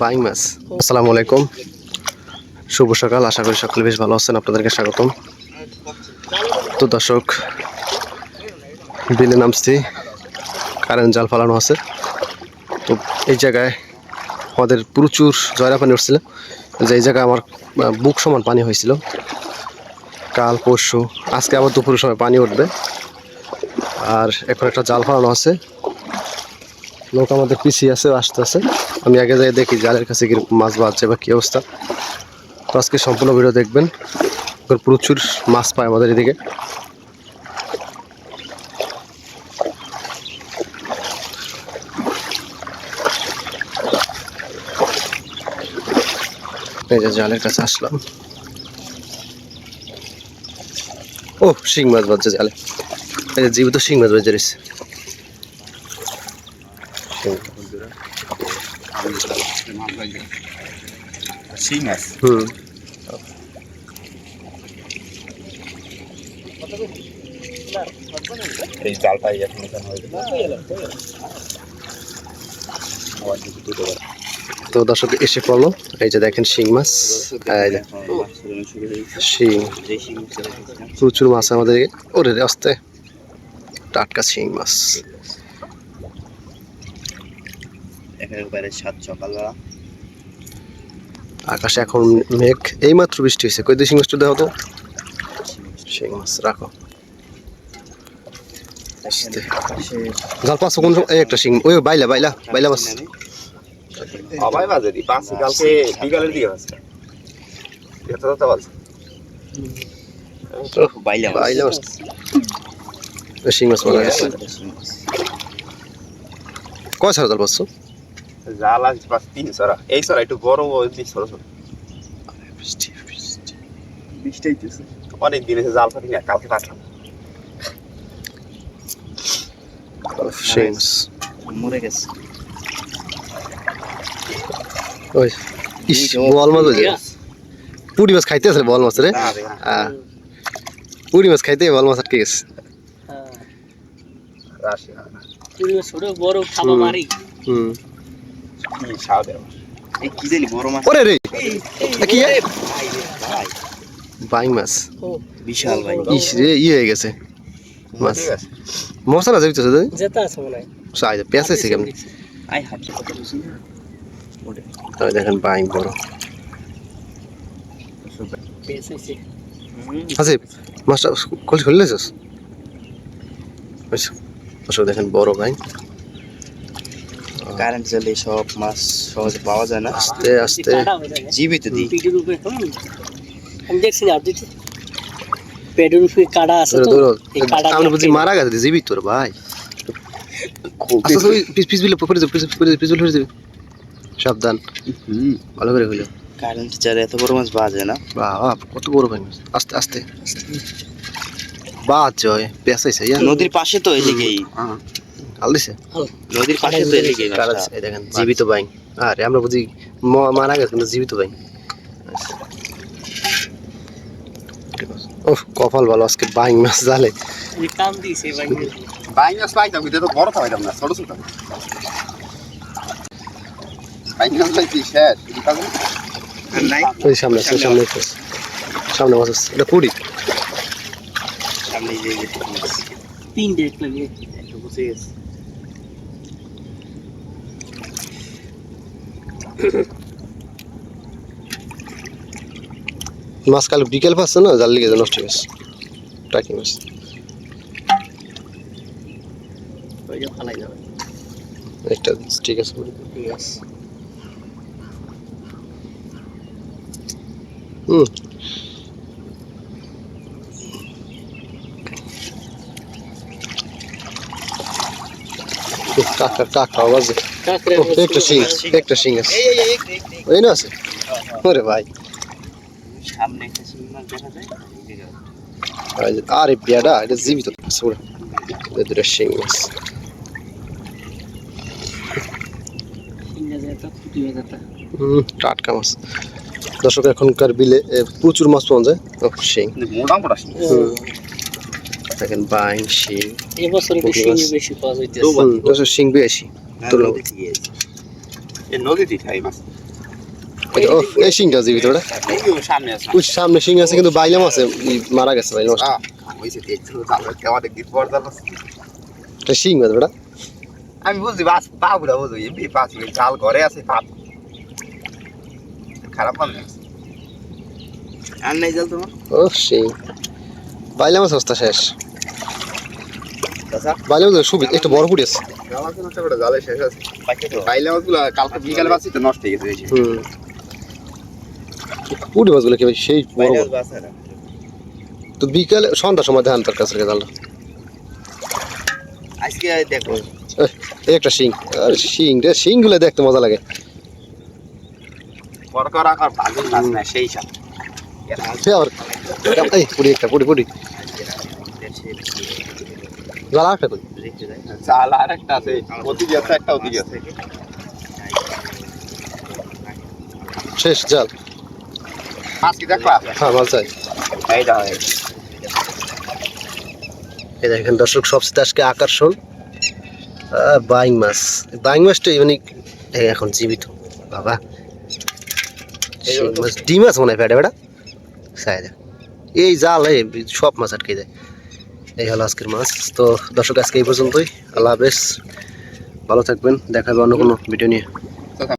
Buying মাছ আসসালামু আলাইকুম শুভ সকাল আশা করি সকলে বেশ ভালো আছেন আপনাদেরকে স্বাগতম তো দর্শক বিলে নামছি কারেন্ট জাল ফালানো আছে তো এই জায়গায় আমাদের প্রচুর জয়রা পানি উঠছিল যে এই জায়গায় আমার বুক সমান পানি হয়েছিল কাল পরশু আজকে আবার দুপুরের সময় পানি উঠবে আর এখন একটা জাল ফালানো আছে লোক আমাদের পিছিয়ে আছে আসতে আছে আমি আগে যাই দেখি জালের কাছে কি মাছ বাজছে বা কি অবস্থা। তো আজকে সম্পূর্ণ ভিডিও দেখবেন। প্রচুর মাছ পায় আমাদের এদিকে। জালের কাছে আসলাম। ও শিং মাছ বাজছে জালে জীবিত শিং মাছ বাজে রয়েছে। শিং মাছ হুম। এই জাল এখন এখানে তো দর্শক এসে পড়ল। এই যে দেখেন শিং মাছ। শিং। প্রচুর মাছ আমাদের ওরে রে আস্তে। টাটকা শিং মাছ। একেবারে সাত সকালবেলা। আকাশে এখন মেঘ এইমাত্র বৃষ্টি হয়েছে। কই শিং মাছটা দেখো তো। শিং মাছ রাখো জাল পাঁচশো কোন এই একটা শিং ওই বাইলা বাইলা বাইলা মাছ সবাই বাজে দি পাঁচ কালকে বিকালের দিকে আছে এটা বাজে বাইলা বাইলা মাছ শিং মাছ মারা গেছে কয় ছাড়া জাল পাঁচশো? জাল আজ পাঁচ তিন সরা এই সরা একটু বড় ওই দিক সরা সরা। বৃষ্টি বৃষ্টি। বৃষ্টি হইতেছে অনেক দিন এসে জাল ফাটি না কালকে পাঠাম মরে গেছে। ওই ইস বল মাছ হয়েছে। পুরি মাছ খাইতে আছে বল মাছ রে। পুরি মাছ খাইতে বল মাছ আটকে গেছে। রাশি পরিবেশ ছোট বড় খাবা। মারি। হুম। ওরে রে। কি এ? ভাই মাছ। বিশাল ভাই ইস রে ই হয়ে গেছে। মাছ। আছে মশলা যাইতেছে তো? যেটা আছে মনে হয়। সাইড পেঁচাইছে কেমন? আই হাঁটি কত দেখেন বাইং বড়। আছে। মাছটা কল খুলে লেছিস দর্শক দেখেন বড় বাইং। কারেন্ট চলে সব মাছ সহজে পাওয়া যায় না। আস্তে আস্তে। হয়ে জীবিত দিই পেটের উপরে আমি দেখছি না আপনি পেটের উপরে কাটা আছে তো। এই কাটা আমরা বুঝি মারা গেছে জীবিত তোর ভাই। ওই পিস পিস বিলে পড়ে যাবে পিস পিস পিস বিলে পড়ে যাবে। সাবধান। ভালো করে হইল। কারেন্ট চারে এত বড় মাছ বাজে না। বাবা কত বড় মাছ। আস্তে আস্তে। জয়। পেঁচাইছে নদীর পাশে তো এদিকেই আল দিছে। নদীর পাশে তো এদিকেই এই দেখেন জীবিত বাইং। আরে আমরা বুঝি মারা গেছে কিন্তু জীবিত বাইং। ও কপাল ভালো আজকে বাইং মাছ জালে এই কাম দিছে ভাই বাইং। মাছ পাইতাম কিন্তু তো বড় পাইতাম না ছোট ছোট। বাইং মাছ পাইছি শেষ। ওই সামনে আছে সামনে সামনে মাছ আছে এটা কুড়ি। সামনে যে যে মাছ। তিন ডেট লাগে গেছে। মাছ কাল বিকেল পাচ্ছে না? জাল লিগে নষ্ট হয়ে গেছে। টাকি মাছ একটা ঠিক আছে। ঠিক আছে। হুম। কাকা কাকা আওয়াজ কাকড়ে ও, একটা শিং একটা শিং আছে ওই না আছে ওরে ভাই আরে বিয়াটা এটা জীবিত এটা শিং মাছ টাটকা মাছ। দর্শক এখনকার বিলে প্রচুর মাছ পাওয়া যায়। শিং মোটা মোটা শিং। দেখেন বাইং শিং এবছর একটু মাছ। বেশি পাওয়া যাইতেছে। এবছর শিং বেশি তুলনা নদী থেকে এসে। এই নদীতেই খাই মাছ। এই- শিংটা সামনে ওই সামনে শিং আছে কিন্তু বাইলাম আছে মারা গেছে আছে। এটা শিং মাছ ওটা? আমি বুঝছি বাস পাবুরা বুঝো এমনি পাঁচ মিনিট জাল ঘরে আছে পাপ খারাপ পান আর নাই জাল তোমার? ও শিং। বাইলাম মাছ অবস্থা শেষ। চাচা বাইলাম মাছ সুবিধা একটু বড় পুড়ি আছে। পাইলে মাছগুলো কালকে বিকালে পাচ্ছি তো নষ্ট হয়ে গেছে হুম। পুড়ি মাছগুলো কি সেই বড় বড়। তো বিকালে সন্ধ্যার সময় ধান তার কাছে আজকে দেখো। এই একটা শিং। আর শিং রে শিংগুলো দেখতে মজা লাগে। বড় করা আর ভালো না সেই সব এই পুরি একটা পুরি পুরি। জাল একটা কই জাল আর একটা আছে ওদিকে আছে একটা ওদিকে আছে। শেষ জাল মাছ কি দেখবা হ্যাঁ মাছ চাই। এইটা হয় এই। দেখেন দর্শক সবচেয়ে আজকে আকর্ষণ। বাইং মাছ। বাইং মাছটাই মানে এই এখন জীবিত। বাবা। ডিম মাছ মনে হয় ফেটে বেটা সাইডে এই জাল এই সব মাছ আটকে যায় এই হলো আজকের মাছ। তো দর্শক, আজকে এই পর্যন্তই। আল্লাহ হাফেজ। ভালো থাকবেন। দেখাবে অন্য কোনো ভিডিও নিয়ে।